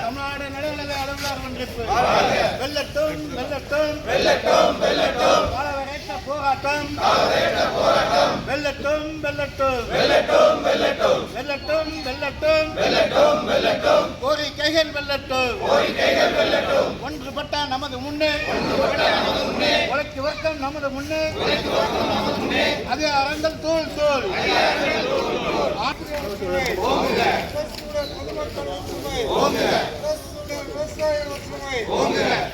தமிழ்நாடு அலுவலர் ஒன்றிப்பு வெள்ளட்டும் வெள்ளட்டும் வெள்ளட்டும் வெள்ளட்டும் போராட்டம் வெள்ளட்டும் வெள்ளட்டும் வெள்ளட்டும் வெள்ளட்டும் வெள்ளட்டும் வெள்ளட்டும் வெள்ளட்டும் வெள்ளட்டும் கோரிக்கைகள் வெள்ளட்டும் கோரிக்கைகள் வெள்ளட்டும் ஒன்றுபட்ட நமது முன்னே உழைக்கு வர்க்கம் நமது முன்னே அது அரங்கல் தோல் தோல்.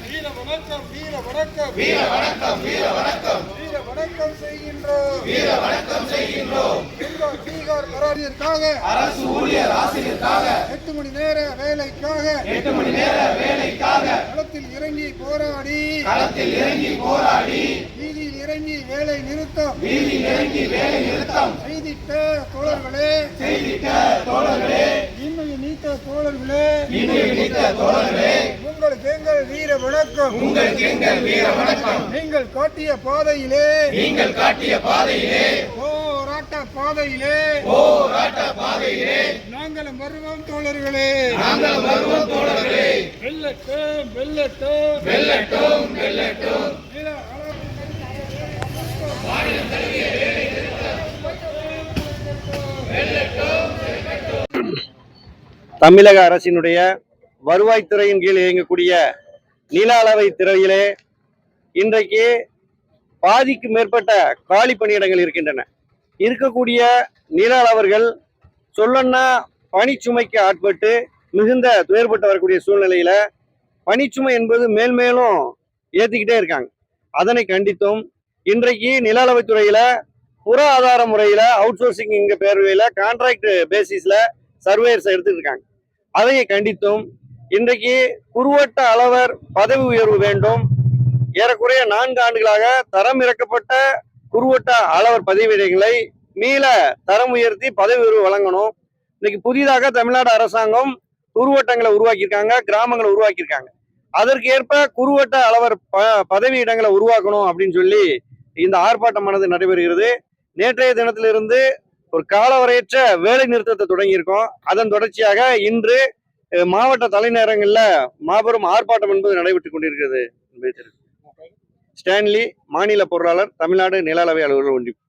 வீர வணக்கம் வீர வணக்கம் வீர வணக்கம் வீர வணக்கம் வீர வணக்கம் செய்கின்றோம் வீர வணக்கம் செய்கின்றோம் பீகார் கராரியருக்காக அரசு ஊழியர் ஆசிரியருக்காக எட்டு மணி நேர வேலைக்காக எட்டு மணி நேர வேலைக்காக களத்தில் இறங்கி போராடி களத்தில் இறங்கி போராடி வீதியில் இறங்கி வேலை நிறுத்தம். வீதியில் இறங்கி வேலை நிறுத்தம். செய்திட்ட தோழர்களே செய்திட்ட தோழர்களே இன்மையை நீத்த தோழர்களே இன்மையை நீத்த தோழர்களே உங்களுக்கு எங்கள் வீர வணக்கம். உங்களுக்கு எங்கள் வீர வணக்கம். நீங்கள் காட்டிய பாதையிலே நீங்கள் காட்டிய பாதையிலே போராட்ட பாதையிலே போராட்ட பாதையிலே நாங்களும் வருவோம் தோழர்களே. நாங்களும் வருவோம் தோழர்களே. வெல்லட்டும் வெல்லட்டும். வெல்லட்டும் வெல்லட்டும். தமிழக அரசினுடைய வருவாய்த்துறையின் கீழ் இயங்கக்கூடிய நில அளவை துறையிலே இன்றைக்கு பாதிக்கு மேற்பட்ட காலி பணியிடங்கள் இருக்கின்றன. இருக்கக்கூடிய நில அளவர்கள் சொல்லன்னா பணிச்சுமைக்கு ஆட்பட்டு மிகுந்த துயர்பட்டு வரக்கூடிய சூழ்நிலையில பணிச்சுமை என்பது மேல் மேலும் ஏத்திக்கிட்டே இருக்காங்க. அதனை கண்டித்தும் இன்றைக்கு நில அளவைத்துறையில புற ஆதார முறையில அவுட் சோர்சிங் இங்க பேர்வையில கான்ட்ராக்ட் பேசிஸ்ல சர்வேயர்ஸ் எடுத்துட்டு இருக்காங்க. அதை கண்டித்தும் இன்றைக்கு குறுவட்ட அளவர் பதவி உயர்வு வேண்டும். ஏறக்குறைய நான்கு ஆண்டுகளாக தரம் இறக்கப்பட்ட குறுவட்ட அளவர் பதவியிடங்களை மீள தரம் உயர்த்தி பதவி உயர்வு வழங்கணும். இன்னைக்கு புதிதாக தமிழ்நாடு அரசாங்கம் குறுவட்டங்களை உருவாக்கியிருக்காங்க கிராமங்களை உருவாக்கியிருக்காங்க. அதற்கு ஏற்ப குறுவட்ட அளவர் ப பதவி இடங்களை உருவாக்கணும் அப்படின்னு சொல்லி இந்த ஆர்ப்பாட்டமானது நடைபெறுகிறது. நேற்றைய தினத்திலிருந்து ஒரு காலவரையற்ற வேலை நிறுத்தத்தை தொடங்கியிருக்கோம். அதன் தொடர்ச்சியாக இன்று மாவட்ட தலைநகரங்களில் மாபெரும் ஆர்ப்பாட்டம் என்பது நடைபெற்றுக் கொண்டிருக்கிறது ஸ்டான்லி மாநில பொருளாளர் தமிழ்நாடு நில அளவை அலுவலர் ஒன்றியம்.